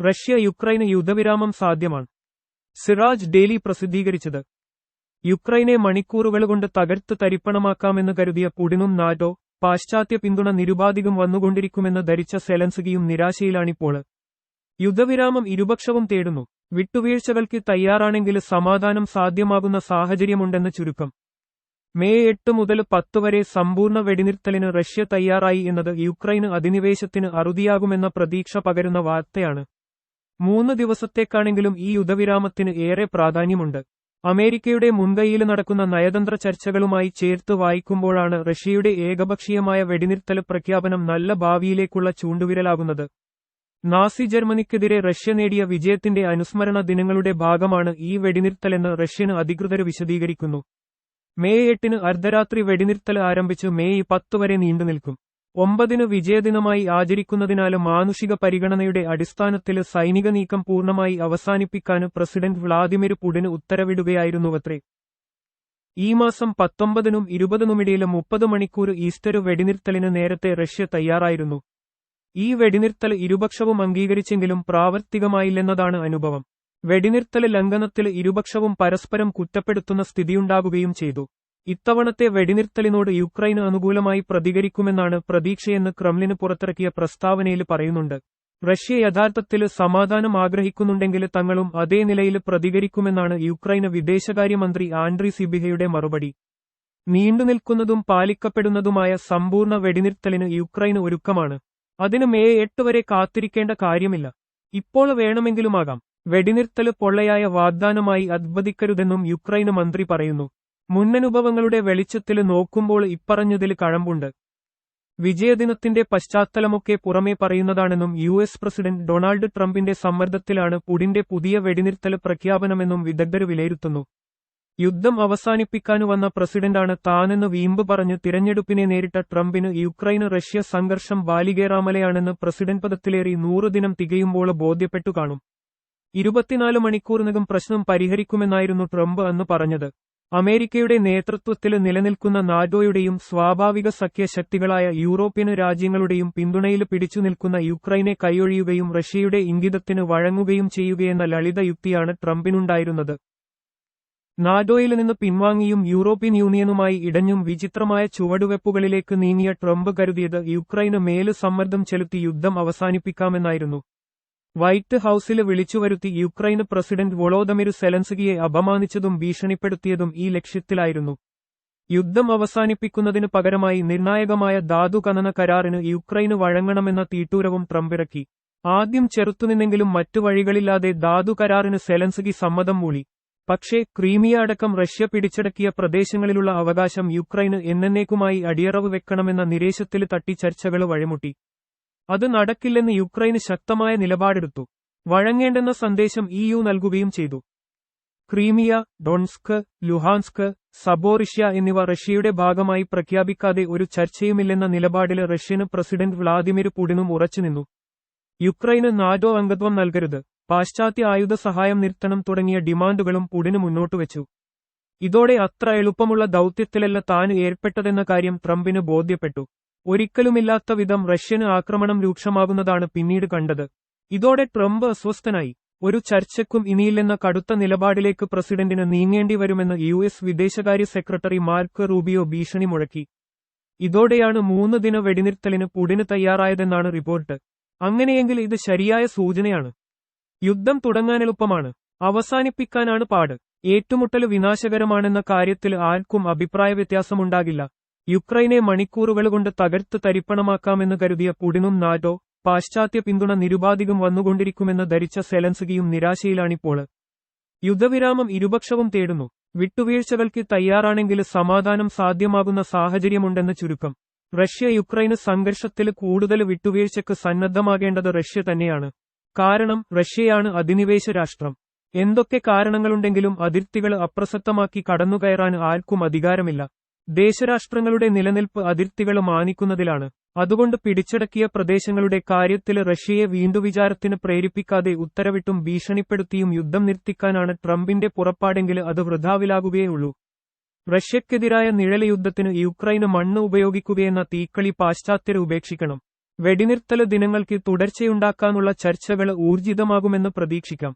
Russia യുക്രൈന് യുദ്ധവിരാമം സാധ്യമാണ്. Siraj daily പ്രസിദ്ധീകരിച്ചത്. യുക്രൈനെ മണിക്കൂറുകൾ കൊണ്ട് തകർത്ത് തരിപ്പണമാക്കാമെന്ന് കരുതിയ പുടിനും നാറ്റോ പാശ്ചാത്യ പിന്തുണ നിരുപാധികം വന്നുകൊണ്ടിരിക്കുമെന്ന് ധരിച്ച സെലൻസുകിയും നിരാശയിലാണിപ്പോൾ. യുദ്ധവിരാമം ഇരുപക്ഷവും തേടുന്നു. വിട്ടുവീഴ്ചകൾക്ക് തയ്യാറാണെങ്കിൽ സമാധാനം സാധ്യമാകുന്ന സാഹചര്യമുണ്ടെന്ന് ചുരുക്കം. മെയ് എട്ട് മുതൽ പത്ത് വരെ സമ്പൂർണ വെടിനിർത്തലിന് റഷ്യ തയ്യാറായി എന്നത് യുക്രൈന് അധിനിവേശത്തിന് അറുതിയാകുമെന്ന പ്രതീക്ഷ പകരുന്ന വാർത്തയാണ്. മൂന്ന് ദിവസത്തേക്കാണെങ്കിലും ഈ യുദ്ധവിരാമത്തിന് ഏറെ പ്രാധാന്യമുണ്ട്. അമേരിക്കയുടെ മുൻകൈയിൽ നടക്കുന്ന നയതന്ത്ര ചർച്ചകളുമായി ചേർത്ത് വായിക്കുമ്പോഴാണ് റഷ്യയുടെ ഏകപക്ഷീയമായ വെടിനിർത്തൽ പ്രഖ്യാപനം നല്ല ഭാവിയിലേക്കുള്ള ചൂണ്ടുവിരലാകുന്നത്. നാസി ജർമ്മനിക്കെതിരെ റഷ്യ നേടിയ വിജയത്തിന്റെ അനുസ്മരണ ദിനങ്ങളുടെ ഭാഗമാണ് ഈ വെടിനിർത്തലെന്ന് റഷ്യൻ അധികൃതർ വിശദീകരിക്കുന്നു. മെയ് എട്ടിന് അർദ്ധരാത്രി വെടിനിർത്തൽ ആരംഭിച്ച് മെയ് പത്ത് വരെ നീണ്ടുനിൽക്കും. ഒമ്പതിന് വിജയദിനമായി ആചരിക്കുന്നതിനാല് മാനുഷിക പരിഗണനയുടെ അടിസ്ഥാനത്തിൽ സൈനിക നീക്കം പൂർണമായി അവസാനിപ്പിക്കാനും പ്രസിഡന്റ് വ്ളാദിമിർ പുടിന് ഉത്തരവിടുകയായിരുന്നുവത്രേ. ഈ മാസം പത്തൊമ്പതിനും ഇരുപതിനുമിടയിൽ മുപ്പത് മണിക്കൂർ ഈസ്റ്റർ വെടിനിർത്തലിന് നേരത്തെ റഷ്യ തയ്യാറായിരുന്നു. ഈ വെടിനിർത്തൽ ഇരുപക്ഷവും അംഗീകരിച്ചെങ്കിലും പ്രാവർത്തികമായില്ലെന്നതാണ് അനുഭവം. വെടിനിർത്തൽ ലംഘനത്തിൽ ഇരുപക്ഷവും പരസ്പരം കുറ്റപ്പെടുത്തുന്ന സ്ഥിതിയുണ്ടാകുകയും ചെയ്തു. ഇത്തവണത്തെ വെടിനിർത്തലിനോട് യുക്രൈന് അനുകൂലമായി പ്രതികരിക്കുമെന്നാണ് പ്രതീക്ഷയെന്ന് ക്രംലിന് പുറത്തിറക്കിയ പ്രസ്താവനയിൽ പറയുന്നുണ്ട്. റഷ്യ യഥാർത്ഥത്തിൽ സമാധാനം ആഗ്രഹിക്കുന്നുണ്ടെങ്കിൽ തങ്ങളും അതേ നിലയിൽ പ്രതികരിക്കുമെന്നാണ് യുക്രൈന് വിദേശകാര്യമന്ത്രി ആൻഡ്രി സിബിഹയുടെ മറുപടി. നീണ്ടുനിൽക്കുന്നതും പാലിക്കപ്പെടുന്നതുമായ സമ്പൂർണ വെടിനിർത്തലിന് യുക്രൈന് ഒരുക്കമാണ്. അതിന് മേ എട്ട് വരെ കാത്തിരിക്കേണ്ട കാര്യമില്ല. ഇപ്പോൾ വേണമെങ്കിലുമാകാം. വെടിനിർത്തൽ പൊള്ളയായ വാഗ്ദാനമായി അദ്ഭുതിക്കരുതെന്നും യുക്രൈന് മന്ത്രി പറയുന്നു. മുന്നനുഭവങ്ങളുടെ വെളിച്ചത്തിൽ നോക്കുമ്പോൾ ഇപ്പറഞ്ഞതിൽ കഴമ്പുണ്ട്. വിജയദിനത്തിന്റെ പശ്ചാത്തലമൊക്കെ പുറമേ പറയുന്നതാണെന്നും യു എസ് പ്രസിഡന്റ് ഡൊണാൾഡ് ട്രംപിന്റെ സമ്മർദ്ദത്തിലാണ് പുടിന്റെ പുതിയ വെടിനിർത്തൽ പ്രഖ്യാപനമെന്നും വിദഗ്ധർ വിലയിരുത്തുന്നു. യുദ്ധം അവസാനിപ്പിക്കാനു വന്ന പ്രസിഡന്റാണ് താനെന്ന് വീമ്പ് പറഞ്ഞ് തിരഞ്ഞെടുപ്പിനെ നേരിട്ട ട്രംപിന് യുക്രൈന് റഷ്യ സംഘർഷം ബാലികേറാമലയാണെന്ന് പ്രസിഡന്റ് പദത്തിലേറി നൂറു ദിനം തികയുമ്പോൾ ബോധ്യപ്പെട്ടു കാണും. ഇരുപത്തിനാല് മണിക്കൂറിനകം പ്രശ്നം പരിഹരിക്കുമെന്നായിരുന്നു ട്രംപ് അന്ന് പറഞ്ഞത്. അമേരിക്കയുടെ നേതൃത്വത്തിൽ നിലനിൽക്കുന്ന നാറ്റോയുടെയും സ്വാഭാവിക സഖ്യശക്തികളായ യൂറോപ്യൻ രാജ്യങ്ങളുടെയും പിന്തുണയിൽ പിടിച്ചു നിൽക്കുന്ന യുക്രൈനെ കൈയൊഴിയുകയും റഷ്യയുടെ ഇംഗിതത്തിന് വഴങ്ങുകയും ചെയ്യുകയെന്ന ലളിത യുക്തിയാണ് ട്രംപിനുണ്ടായിരുന്നത്. നാറ്റോയിൽ നിന്ന് പിൻവാങ്ങിയും യൂറോപ്യൻ യൂണിയനുമായി ഇടഞ്ഞും വിചിത്രമായ ചുവടുവെപ്പുകളിലേക്ക് നീങ്ങിയ ട്രംപ് കരുതിയത് യുക്രൈന് മേൽ സമ്മർദ്ദം ചെലുത്തി യുദ്ധം അവസാനിപ്പിക്കാമെന്നായിരുന്നു. വൈറ്റ് ഹൌസിൽ വിളിച്ചുവരുത്തി യുക്രൈന് പ്രസിഡന്റ് വൊളോദമിരു സെലൻസ്കിയെ അപമാനിച്ചതും ഭീഷണിപ്പെടുത്തിയതും ഈ ലക്ഷ്യത്തിലായിരുന്നു. യുദ്ധം അവസാനിപ്പിക്കുന്നതിന് പകരമായി നിർണായകമായ ധാതു ഖനന കരാറിന് യുക്രൈന് വഴങ്ങണമെന്ന തീട്ടൂരവും ട്രംപിറക്കി. ആദ്യം ചെറുത്തുനിന്നെങ്കിലും മറ്റു വഴികളില്ലാതെ ധാതു കരാറിന് സെലൻസ്കി സമ്മതം മൂളി. പക്ഷേ ക്രീമിയ അടക്കം റഷ്യ പിടിച്ചടക്കിയ പ്രദേശങ്ങളിലുള്ള അവകാശം യുക്രൈന് എന്നേക്കുമായി അടിയറവ് വെക്കണമെന്ന നിരേശത്തിൽ തട്ടി ചർച്ചകൾ വഴിമുട്ടി. അത് നടക്കില്ലെന്ന് യുക്രൈന് ശക്തമായ നിലപാടെടുത്തു. വഴങ്ങേണ്ടെന്ന സന്ദേശം ഇ യു നൽകുകയും ചെയ്തു. ക്രീമിയ ഡോൺസ്ക് ലുഹാൻസ്ക് സബോറിഷ്യ എന്നിവ റഷ്യയുടെ ഭാഗമായി പ്രഖ്യാപിക്കാതെ ഒരു ചർച്ചയുമില്ലെന്ന നിലപാടിൽ റഷ്യന് പ്രസിഡന്റ് വ്ളാദിമിർ പുടിനും ഉറച്ചുനിന്നു യുക്രൈന് നാറ്റോ അംഗത്വം നൽകരുത് പാശ്ചാത്യ ആയുധ സഹായം നിർത്തണം തുടങ്ങിയ ഡിമാൻഡുകളും പുടിന് മുന്നോട്ടുവച്ചു ഇതോടെ അത്ര എളുപ്പമുള്ള ദൗത്യത്തിലല്ല താൻ ഏർപ്പെട്ടതെന്ന കാര്യം ട്രംപിന് ബോധ്യപ്പെട്ടു. ഒരിക്കലുമില്ലാത്ത വിധം റഷ്യന് ആക്രമണം രൂക്ഷമാകുന്നതാണ് പിന്നീട് കണ്ടത്. ഇതോടെ ട്രംപ് അസ്വസ്ഥനായി. ഒരു ചർച്ചയ്ക്കും ഇനിയില്ലെന്ന കടുത്ത നിലപാടിലേക്ക് പ്രസിഡന്റിന് നീങ്ങേണ്ടി വരുമെന്ന് യു എസ് വിദേശകാര്യ സെക്രട്ടറി മാർക്ക് റൂബിയോ ഭീഷണി മുഴക്കി. ഇതോടെയാണ് മൂന്ന് ദിന വെടിനിർത്തലിന് പുടിന് തയ്യാറായതെന്നാണ് റിപ്പോർട്ട്. അങ്ങനെയെങ്കിൽ ഇത് ശരിയായ സൂചനയാണ്. യുദ്ധം തുടങ്ങാനെളുപ്പമാണ്. അവസാനിപ്പിക്കാനാണ് പാട്. ഏറ്റുമുട്ടൽ വിനാശകരമാണെന്ന കാര്യത്തിൽ ആർക്കും അഭിപ്രായ വ്യത്യാസമുണ്ടാകില്ല. യുക്രൈനെ മണിക്കൂറുകൾ കൊണ്ട് തകർത്ത് തരിപ്പണമാക്കാമെന്ന് കരുതിയ പുടിനും നാറ്റോ പാശ്ചാത്യ പിന്തുണ നിരുപാധികം വന്നുകൊണ്ടിരിക്കുമെന്ന് ധരിച്ച സെലൻസുകിയും നിരാശയിലാണിപ്പോൾ. യുദ്ധവിരാമം ഇരുപക്ഷവും തേടുന്നു. വിട്ടുവീഴ്ചകൾക്ക് തയ്യാറാണെങ്കിൽ സമാധാനം സാധ്യമാകുന്ന സാഹചര്യമുണ്ടെന്ന് ചുരുക്കം. റഷ്യ യുക്രൈന് സംഘർഷത്തിൽ കൂടുതൽ വിട്ടുവീഴ്ചയ്ക്ക് സന്നദ്ധമാകേണ്ടത് റഷ്യ തന്നെയാണ്. കാരണം റഷ്യയാണ് അധിനിവേശ രാഷ്ട്രം. എന്തൊക്കെ കാരണങ്ങളുണ്ടെങ്കിലും അതിർത്തികൾ അപ്രസക്തമാക്കി കടന്നുകയറാൻ ആർക്കും അധികാരമില്ല. ദേശരാഷ്ട്രങ്ങളുടെ നിലനിൽപ്പ് അതിർത്തികൾ മാനിക്കുന്നതിലാണ്. അതുകൊണ്ട് പിടിച്ചടക്കിയ പ്രദേശങ്ങളുടെ കാര്യത്തിൽ റഷ്യയെ വീണ്ടുവിചാരത്തിന് പ്രേരിപ്പിക്കാതെ ഉത്തരവിട്ടും ഭീഷണിപ്പെടുത്തിയും യുദ്ധം നിർത്തിക്കാനാണ് ട്രംപിന്റെ പുറപ്പാടെങ്കിൽ അത് വൃഥാവിലാകുകയുള്ളൂ റഷ്യക്കെതിരായ നിഴലയുദ്ധത്തിന് യുക്രൈന് മണ്ണ് ഉപയോഗിക്കുകയെന്ന തീക്കളി പാശ്ചാത്യരെ ഉപേക്ഷിക്കണം. വെടിനിർത്തല ദിനങ്ങൾക്ക് തുടർച്ചയുണ്ടാക്കാനുള്ള ചർച്ചകൾ ഊർജിതമാകുമെന്ന് പ്രതീക്ഷിക്കാം.